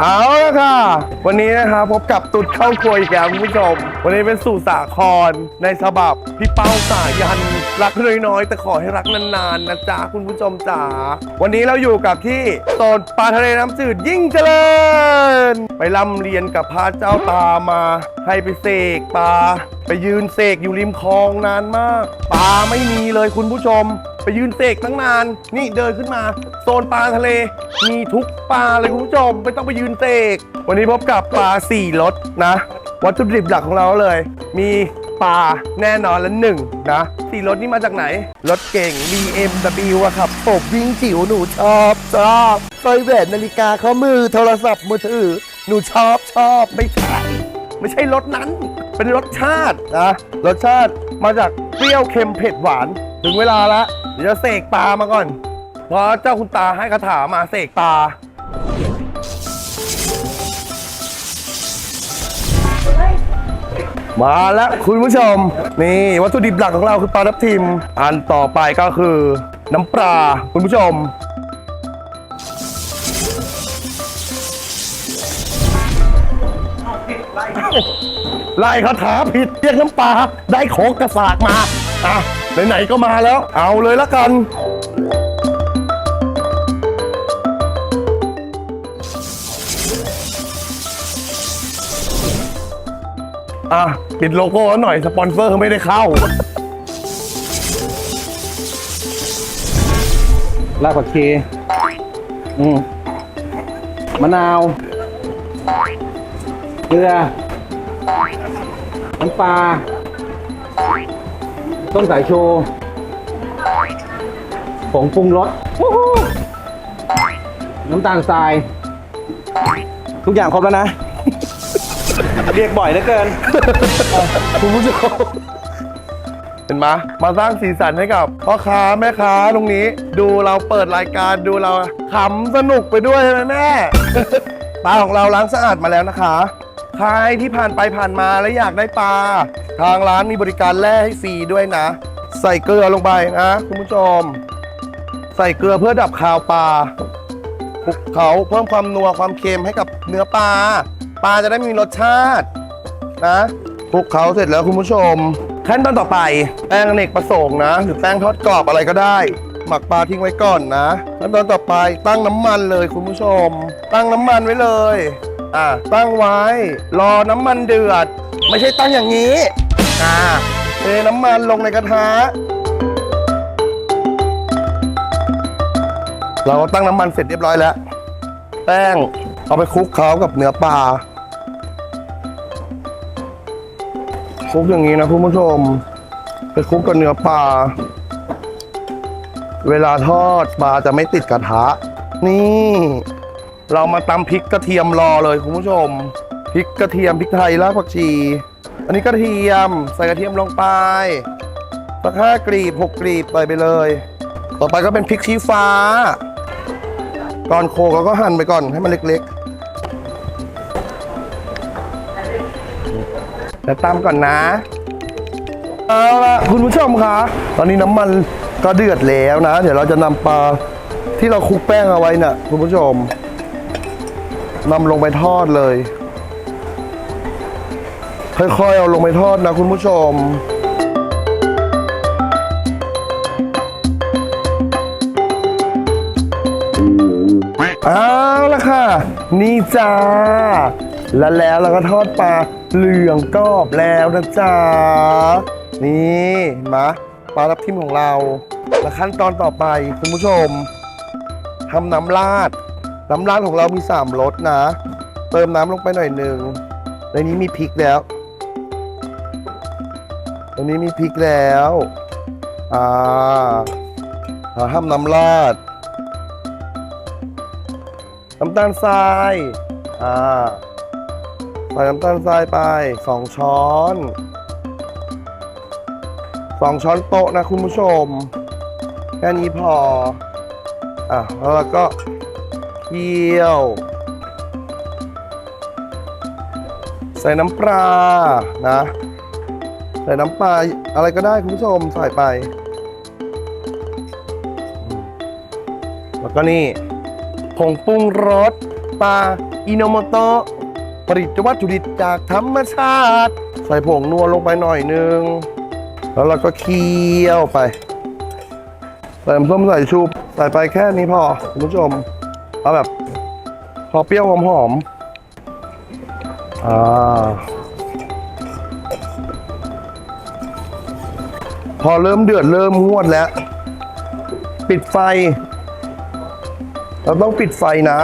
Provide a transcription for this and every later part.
เอาละค่ะ วันนี้นะคะพบกับตุดเข้าครัวอีกแล้วคุณผู้ชม วันนี้เป็นสู่สาครในฉบับพี่เป้าสายัน รักน้อยๆ แต่ขอให้รักนานๆนะจ๊ะคุณผู้ชมจ๋าวันนี้เราอยู่กับที่โซนปลาทะเลน้ำจืดยิ่งเจริญ ไปร่ำเรียนกับพระเจ้าตามา ให้ไปเสกปลาไปยืนเสกอยู่ริมคลองนานมากปลาไม่มีเลยคุณผู้ชม ไปยืนเสกตั้งนาน นี่เดินขึ้นมา โซนปลาทะเล มีทุกปลาเลยคุณผู้ชม ไม่ต้องไปยืนเสกวันนี้พบกับปลาสี่รสนะ วัตถุดิบหลักของเราเลย มีปลาแน่นอนละหนึ่งนะสี่รถนี่มาจากไหน รถเก่ง BMW อะครับผมวิ่งจิ๋วหนูชอบชอบสร้อยแหวนนาฬิกาข้อมือโทรศัพท์มือถือ หนูชอบชอบไม่ใช่ไม่ใช่รสนั้น เป็นรสชาตินะรสชาติมาจากเปรี้ยวเค็มเผ็ดหวาน ถึงเวลาละ เดี๋ยวจะเสกปลามาก่อนพราะเจ้าคุณตาให้คาถามาเสกปลามาแล้วคุณผู้ชม นี่วัตถุดิบหลักของเราคือปลาทับทิม อันต่อไปก็คือน้ำปลาคุณผู้ชม ไล่คาถาผิดเรียกน้ำปลาได้ของกระสากมาอะ ไหนๆก็มาแล้ว เอาเลยละกัน อะปิดโลโก้หน่อยสปอนเซอร์เขาไม่ได้เข้า รากผักชีอืมมะนาว เกลือ น้ำปลา ต้นสายชูผงปรุงรสวู้ฮู้น้ำตาลทราย ทุกอย่างครบแล้วนะ เรียกบ่อยเหลือเกินคุณผู้ชมเห็นไหมมาสร้างสีสันให้กับพ่อค้าแม่ค้าตรงนี้ ดูเราเปิดรายการดูเราขำสนุกไปด้วยใช่ไหมแม่ปลาของเราล้างสะอาดมาแล้วนะคะ ใครที่ผ่านไปผ่านมาแล้วอยากได้ปลา ทางร้านมีบริการแล่ให้ฟรีด้วยนะ ใส่เกลือลงไปนะคุณผู้ชม ใส่เกลือเพื่อดับคาวปลาคลุกเขาเพิ่มความนัวความเค็มให้กับเนื้อปลา ปลาจะได้มีรสชาตินะคลุกเขาเสร็จแล้วคุณผู้ชม ขั้นตอนต่อไป แป้งอเนกประสงค์นะ หรือแป้งทอดกรอบอะไรก็ได้ หมักปลาทิ้งไว้ก่อนนะขั้นตอนต่อไปตั้งน้ำมันเลยคุณผู้ชม ตั้งน้ำมันไว้เลย อ่าตั้งไว้รอน้ำมันเดือด ไม่ใช่ตั้งอย่างนี้ อ่าเทน้ำมันลงในกระทะ เราก็ตั้งน้ำมันเสร็จเรียบร้อยแล้ว แป้งเอาไปคลุกเคล้ากับเนื้อปลาคลุกอย่างนี้นะคุณผู้ชม ไปคลุกกับเนื้อปลาเวลาทอดปลาจะไม่ติดกระทะ นี่ เรามาตำพริกกระเทียมรอเลยคุณผู้ชมพริกกระเทียมพริกไทยรากผักชี อันนี้กระเทียมใส่กระเทียมลงไปสักห้ากรีบหกกรีบใส่ไปเลย ต่อไปก็เป็นพริกชี้ฟ้า ก่อนโขลกเราก็หั่นไปก่อนให้มันเล็กๆแล้วตามก่อนนะเอาละคุณผู้ชมคะตอนนี้น้ำมันก็เดือดแล้วนะ เดี๋ยวเราจะนำปลาที่เราคลุกแป้งเอาไว้น่ะคุณผู้ชม นำลงไปทอดเลย ค่อยๆเอาลงไปทอดนะคุณผู้ชมเอาละค่ะ นี่จ้า แล้วแล้วเราก็ทอดปลาเหลืองกรอบแล้วนะจ๊ะ นี่มาปลาทับทิมของเรา และขั้นตอนต่อไปคุณผู้ชมทำน้ำราด น้ำราดของเรามีสามรสนะ เติมน้ำลงไปหน่อยหนึ่งในนี้มีพริกแล้วในนี้มีพริกแล้ว อ่าเราทำน้ำราด น้ำตาลทราย อ่า ใส่น้ำตาลทรายไปสองช้อนสองช้อนโต๊ะนะคุณผู้ชม แค่นี้พอ อะแล้วก็ เคี่ยว ใส่น้ำปลานะ ใส่น้ำปลาอะไรก็ได้คุณผู้ชมใส่ไป แล้วก็นี่ผงปรุงรสปลาอินโนโมโตะผลิตวัตถุดิบจากธรรมชาติ ใส่ผงนัวลงไปหน่อยนึง แล้วเราก็เคี่ยวไปเติมส้มใสายชูใส่ไปแค่นี้พอคุณผู้ชม เอาแบบพอเปรี้ยวหอมๆอ่าพอเริ่มเดือดเริ่มงวดแล้ว ปิดไฟ เราต้องปิดไฟนะ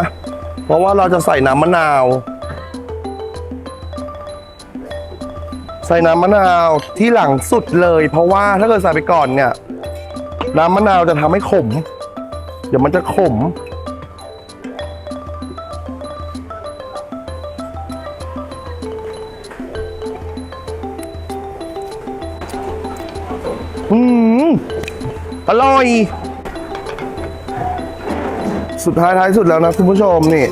เพราะว่าเราจะใส่น้ำมะนาว ใส่น้ำมะนาวที่หลังสุดเลย เพราะว่าถ้าเกิดใส่ไปก่อนเนี่ย น้ำมะนาวจะทำให้ขม เดี๋ยวมันจะขม อืมอร่อย สุดท้ายท้ายสุดแล้วนะคุณผู้ชมนี่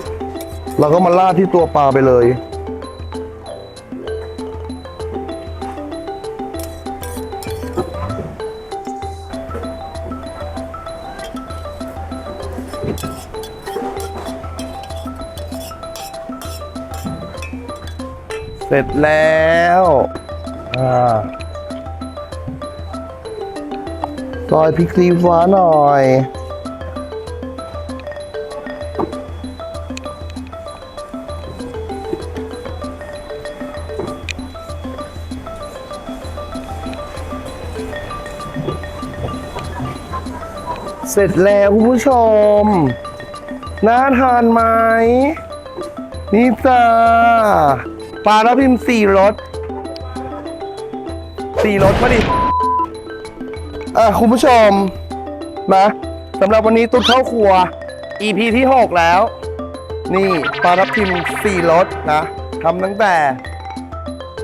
เราก็มาลาดที่ตัวปลาไปเลย เสร็จแล้ว อ่า ซอยพริกซีฟ้าหน่อย เสร็จแล้วคุณผู้ชม น่าทานไหม นี่จ้าปลาทับทิมสี่รสสี่รสมาดิ อะคุณผู้ชมนะสำหรับวันนี้ตุ๊ดเข้าครัว EP ที่ 6 แล้ว นี่ปลาทับทิมสี่รสนะทำตั้งแต่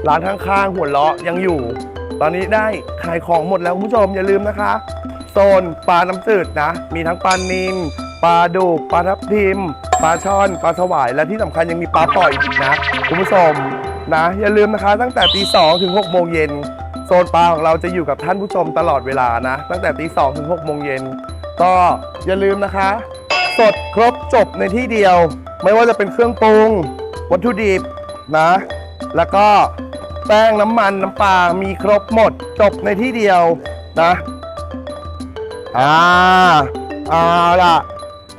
ร้านข้างๆหัวเราะยังอยู่ ตอนนี้ได้ขายของหมดแล้วคุณผู้ชมอย่าลืมนะคะโซนปลาน้ำจืดนะ มีทั้งปลานิลปลาดุกปลาทับทิมปลาช่อนปลาสวายและที่สำคัญยังมีปลาปล่อยอีกนะ คุณผู้ชมนะ อย่าลืมนะคะตั้งแต่ตีสองถึง6โมงเย็น โซนปลาของเราจะอยู่กับท่านผู้ชมตลอดเวลานะ ตั้งแต่ตีสองถึง6โมงเย็นก็อย่าลืมนะคะ สดครบจบในที่เดียว ไม่ว่าจะเป็นเครื่องปรุง วัตถุดิบนะ แล้วก็แป้งน้ำมันน้ำปลามีครบหมด จบในที่เดียวนะอ่าเอาล่ะ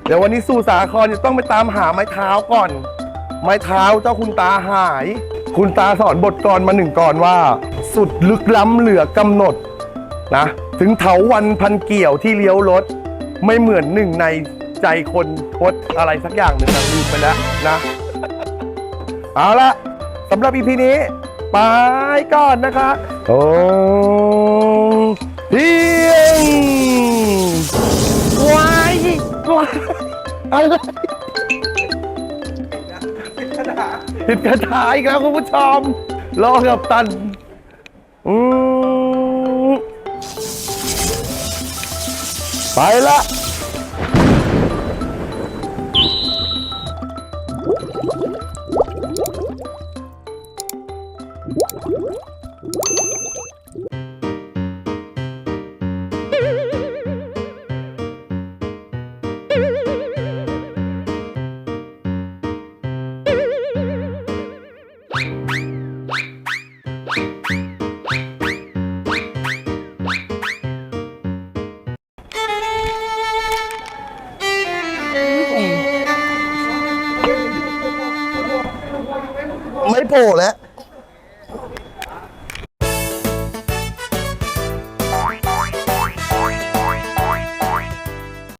เดี๋ยววันนี้สู่สาครจะต้องไปตามหาไม้เท้าก่อน ไม้เท้าเจ้าคุณตาหาย คุณตาสอนบทกลมาหนึ่งกรว่า สุดลึกล้ำเหลือกำหนดนะถึงเถาวันพันเกี่ยวที่เลี้ยวรถ ไม่เหมือนหนึ่งในใจคนพดอะไรสักอย่างหนึ่งนะลืมไปแล้วนะ เอาละสำหรับอีพีนี้ไปก่อนนะคะโอ้เพียงวายวายอะไรผิดกระถาอีกแล้วคุณผู้ชมรอกับตัน อืมไป 跑了